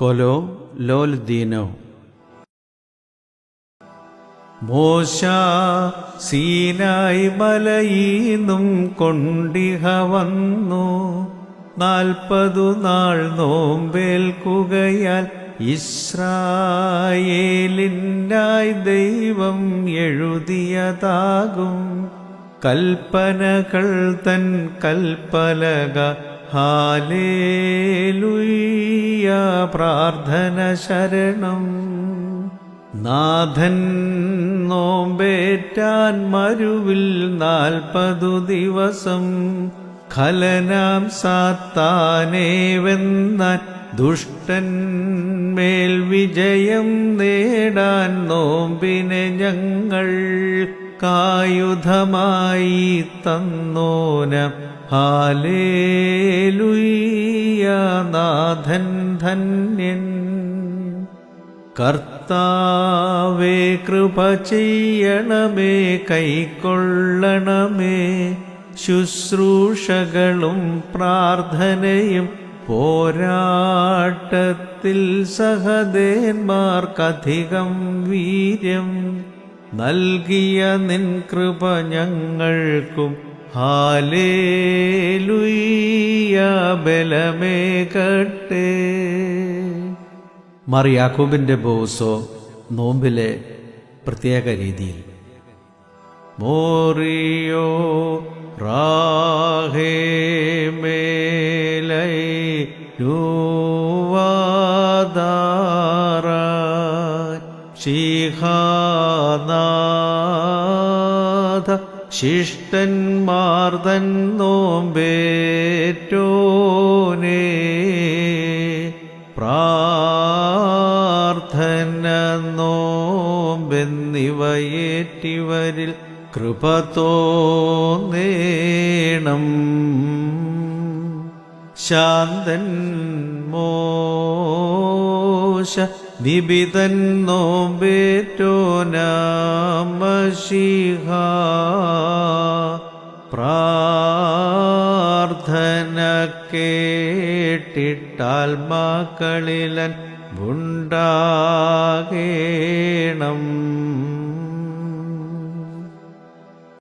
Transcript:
കൊലോ ലോൽദീനോ മോശ സീനായി മലയീന്നും കൊണ്ടിഹ വന്നു. നാൽപ്പതു നാൾ നോമ്പേൽക്കുകയാൽ ഇസ്രായേലിനായി ദൈവം എഴുതിയതാകും. കൽപ്പനകൾ തൻ കൽപ്പലക. ഹാലേലുയ്യ പ്രാർത്ഥന ശരണം നാഥൻ നോമ്പേറ്റാൻ മരുവിൽ നാൽപ്പതു ദിവസം. ഖലനാം സാത്താനേ വെന്നാൻ ദുഷ്ടൻ മേൽ വിജയം നേടാൻ നോമ്പിനെ ഞങ്ങൾ കായുധമായി തന്നോന. ഹാലേലുയ്യനാഥൻ ധന്യൻ. കർത്താവേ കൃപ ചെയ്യണമേ കൈക്കൊള്ളണമേ. ശുശ്രൂഷകളും പ്രാർത്ഥനയും പോരാട്ടത്തിൽ സഹദേന്മാർക്കധികം വീര്യം. നൽകിയ നിൻ കൃപ ഞങ്ങൾക്കും. ഹാലേലുയ്യ ബലമേകട്ടെ മാർ യാക്കോബിന്റെ ബോസോ നോമ്പിലെ പ്രത്യേക രീതിയിൽ. മോറിയോ റാഹേ മേലൈ ശിഖാനാഥ ശിഷ്ടന്മാർദൻ നോമ്പേറ്റോനേ. പ്രാർത്ഥന നോമ്പെന്നിവയേറ്റിവരിൽ കൃപ തോന്നേണം. ശാന്തൻ മോശ നിബിതൻ നോമ്പേറ്റോനാമശിഹ. പ്രാർത്ഥന കേട്ടിട്ടാൽ മക്കളിലൻ ഉണ്ടാകേണം